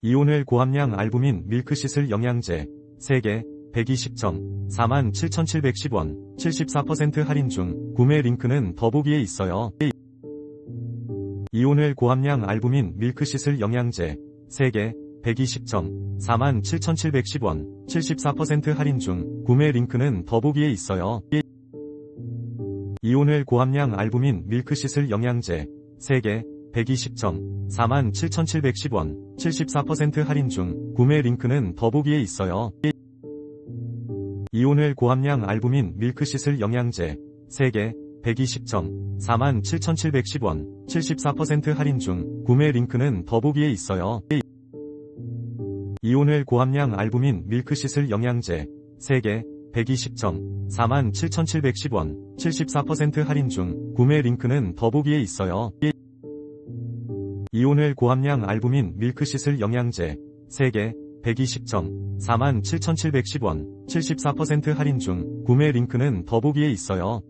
이온을 고함량 알부민 밀크시슬 영양제 3개 120점 47,710원 74% 할인 중 구매 링크는 더보기에 있어요. 이온을 고함량 알부민 밀크시슬 영양제 3개 120점 47,710원 74% 할인 중 구매 링크는 더보기에 있어요. 이온을 고함량 알부민 밀크시슬 영양제 3개 120점 47,710원 74% 할인 중 구매 링크는 더보기에 있어요. 이온을 고함량 알부민 밀크시슬 영양제 3개 120점 47,710원 74% 할인 중 구매 링크는 더보기에 있어요. 이온을 고함량 알부민 밀크시슬 영양제 3개 120점 47,710원 74% 할인 중 구매 링크는 더보기에 있어요. 이온을 고함량 알부민 밀크시슬 영양제 3개 120점 47,710원 74% 할인 중 구매 링크는 더보기에 있어요.